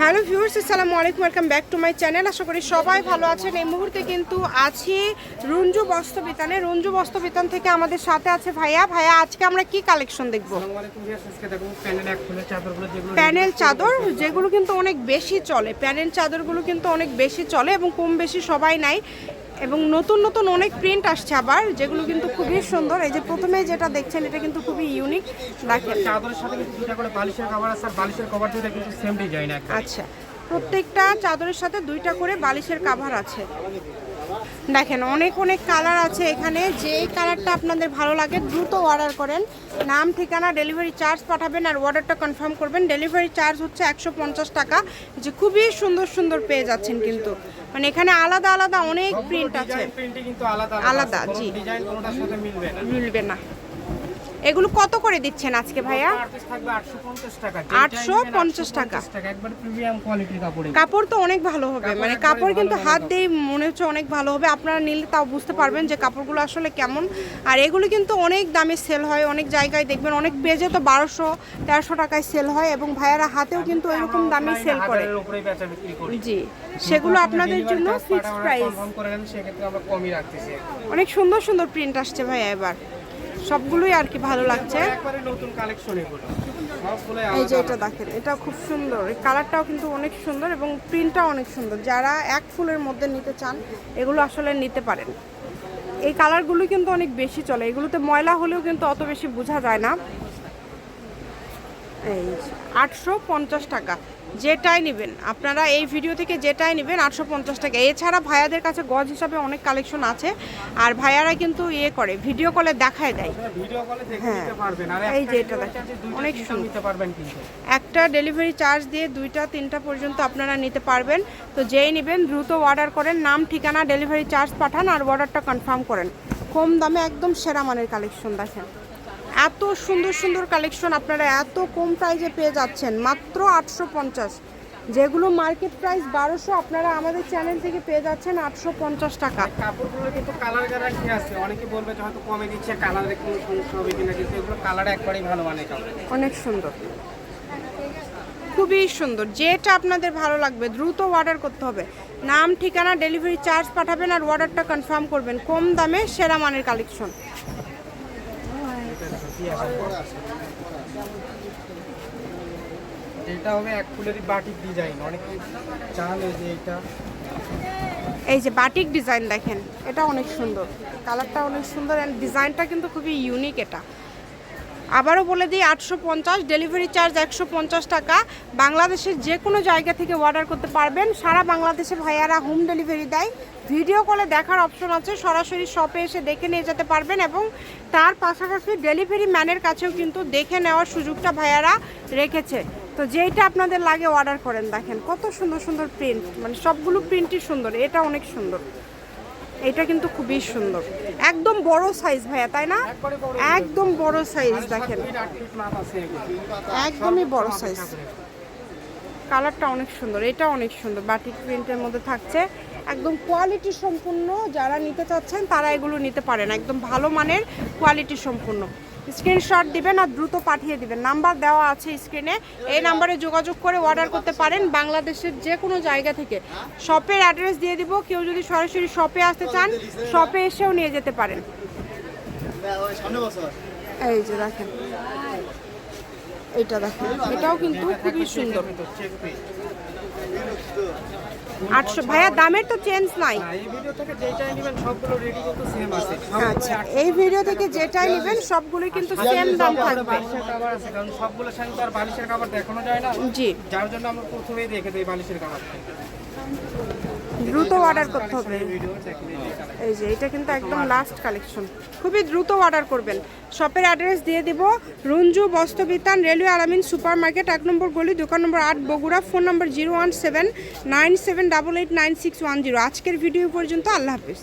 Hello viewers আসসালামু আলাইকুম welcome back to my channel. আশা করি সবাই ভালো আছেন। এই মুহূর্তে কিন্তু আছি রঞ্জু বস্ত্রবিতানে। রঞ্জু বস্ত্রবিতান থেকে আমাদের সাথে আছে ভাইয়া। ভাইয়া আজকে আমরা কি কালেকশন দেখব? প্যানেল চাদর যেগুলো কিন্তু অনেক বেশি চলে। প্যানেল চাদরগুলো কিন্তু অনেক বেশি চলে এবং কম বেশি সবাই নাই। এবং নতুন নতুন অনেক প্রিন্ট আসছে আবার যেগুলো কিন্তু খুবই সুন্দর। এই যে প্রথমে যেটা দেখছেন এটা কিন্তু খুবই ইউনিক দেখেন। চাদরের সাথে কিন্তু দুটা করে বালিশের কভার আছে আর বালিশের কভার দুটো কিন্তু সেম ডিজাইন আচ্ছা প্রত্যেকটা চাদরের সাথে দুইটা করে বালিশের কাভার আছে। দেখেন অনেক অনেক কালার আছে এখানে। যে কালারটা আপনাদের ভালো লাগে দ্রুত অর্ডার করেন। নাম ঠিকানা ডেলিভারি চার্জ পাঠাবেন আর অর্ডারটা কনফার্ম করবেন। ডেলিভারি চার্জ হচ্ছে একশো পঞ্চাশ টাকা। যে খুবই সুন্দর সুন্দর পেয়ে যাচ্ছেন কিন্তু। মানে এখানে আলাদা আলাদা অনেক প্রিন্ট আছে। কিন্তু আলাদা আলাদা, জি। ডিজাইন কোনোটার সাথে মিলবে না। মিলবে না। এগুলো কত করে দিচ্ছেন আজকে ভাইয়া? আটশো পঞ্চাশ টাকা। 850 টাকা। টাকা একবার প্রিমিয়াম কোয়ালিটির কাপড়। তো অনেক ভালো হবে মানে কাপড় কিন্তু হাত। দিয়ে মনে হচ্ছে অনেক ভালো হবে। আপনারা নিলে তাও বুঝতে পারবেন যে কাপড়গুলো আসলে কেমন। আর এগুলো কিন্তু অনেক দামে সেল হয় অনেক জায়গায় দেখবেন অনেক পেজে তো বারোশো তেরোশো টাকায় সেল হয় এবং ভাইয়ারা হাতেও কিন্তু এরকম দামে সেল করে। জি সেগুলো আপনাদের জন্য ফিক্সড প্রাইস অনেক সুন্দর সুন্দর প্রিন্ট আসছে ভাইয়া এবার। সবগুলোই আর কি ভালো লাগছে। এই যে এটা দেখেন এটা খুব সুন্দর। এই কালারটাও কিন্তু অনেক সুন্দর এবং প্রিন্টটাও অনেক সুন্দর। যারা এক ফুলের মধ্যে নিতে চান এগুলো আসলে নিতে পারেন। এই কালারগুলো কিন্তু অনেক বেশি চলে। এগুলোতে ময়লা হলেও কিন্তু অত বেশি বোঝা যায় না। এই আটশো পঞ্চাশ টাকা। যেটাই নেবেন। আপনারা এই ভিডিও থেকে যেটাই নেবেন আটশো পঞ্চাশ টাকা। এছাড়া ভাইয়াদের কাছে গজ হিসাবে অনেক কালেকশন আছে। আর ভাইয়ারা কিন্তু ইয়ে করে ভিডিও কলে দেখায় দেয়। হ্যাঁ। এই যে এটা অনেক একটা ডেলিভারি চার্জ দিয়ে দুইটা তিনটা পর্যন্ত আপনারা নিতে পারবেন। তো যেই নেবেন দ্রুত অর্ডার করেন নাম ঠিকানা ডেলিভারি চার্জ পাঠান আর অর্ডারটা কনফার্ম করেন। কম দামে একদম সেরা মানের কালেকশন দেখেন। এত সুন্দর সুন্দর কালেকশন আপনারা এত কম প্রাইসে পেয়ে যাচ্ছেন। মাত্র আটশো পঞ্চাশ। যেগুলো মার্কেট প্রাইস বারোশো আপনারা আমাদের চ্যানেল থেকে পেয়ে যাচ্ছেন আটশো পঞ্চাশ টাকা। কাপড়গুলো কিন্তু কালার গ্যারান্টি আছে। অনেকে বলবে হয়তো কমে দিচ্ছে কালারে কোনো সমস্যা হবে কিনা কিন্তু এগুলো কালার একবারেই ভালো মানে অনেক সুন্দর। খুবই সুন্দর। যেটা আপনাদের ভালো লাগবে দ্রুত অর্ডার করতে হবে। নাম ঠিকানা ডেলিভারি চার্জ পাঠাবেন আর অর্ডারটা কনফার্ম করবেন। কম দামে সেরা মানের কালেকশন হবে এক বাটিক ডিজাইন এই যে এই যে বাটিক ডিজাইন দেখেন এটা অনেক সুন্দর। কালারটা অনেক সুন্দর অ্যান্ড ডিজাইনটা কিন্তু খুবই ইউনিক এটা। আবারও বলে দিই, আটশো পঞ্চাশ ডেলিভারি চার্জ একশো পঞ্চাশ টাকা। বাংলাদেশের যে কোনো জায়গা থেকে অর্ডার করতে পারবেন। সারা বাংলাদেশে ভাইয়ারা হোম ডেলিভারি দেয়। ভিডিও কলে দেখার অপশন আছে। সরাসরি শপে এসে দেখে নিয়ে যেতে পারবেন এবং তার পাশাপাশি ডেলিভারি ম্যানের কাছেও কিন্তু দেখে নেওয়ার সুযোগটা ভাইয়ারা রেখেছে। তো যেইটা আপনাদের লাগে অর্ডার করেন, দেখেন। কত সুন্দর সুন্দর প্রিন্ট মানে সবগুলো প্রিন্টই সুন্দর এটা অনেক সুন্দর। এটা কিন্তু খুবই সুন্দর। একদম বড় সাইজ ভাইয়া, তাই না? একদম বড় সাইজ দেখেন। একদমই বড় সাইজ কালারটা অনেক সুন্দর, এটা অনেক সুন্দর। বাটিক প্রিন্টের মধ্যে থাকছে। একদম কোয়ালিটি সম্পূর্ণ যারা নিতে চাচ্ছেন, তারা এগুলো নিতে পারেন। একদম ভালো মানের কোয়ালিটি সম্পূর্ণ। স্ক্রিনশট দিবেন আর দ্রুত পাঠিয়ে দিবেন। নাম্বার দেওয়া আছে স্ক্রিনে। এই নাম্বারে যোগাযোগ করে অর্ডার করতে পারেন বাংলাদেশের যে কোনো জায়গা থেকে। শপের অ্যাড্রেস দিয়ে দিব। কেউ যদি সরাসরি শপে আসতে চান, শপে এসেও নিয়ে যেতে পারেন। এই যে দেখেন। এইটা দেখেন। এটাও কিন্তু খুবই সুন্দর। আটশো ভাইয়া দামের তো চেঞ্জ নাই। এই ভিডিও থেকে যেটাই নেবেন সবগুলো রেডি কিন্তু সেম আছে। আচ্ছা এই ভিডিও থেকে যেটাই নেবেন সবগুলোই কিন্তু সেম দাম থাকবে। বালিশের কাভার আছে কারণ সবগুলো সাথে তো আর বালিশের খাবার দেখানো যায় না। জি। যার জন্য আমরা প্রথমেই দেখে দিই বালিশের কাভার দ্রুত অর্ডার করতে হবে। এই যে, এটা কিন্তু একদম লাস্ট কালেকশন খুবই দ্রুত অর্ডার করবেন। শপের অ্যাড্রেস দিয়ে দিব। Ranju Bastrabitan railway Alamin super market এক নম্বর গলি, দোকান নম্বর আট, বগুড়া, ফোন নম্বর zero one seven nine seven double eight nine six one zero. আজকের ভিডিও পর্যন্ত আল্লাহ হাফিজ।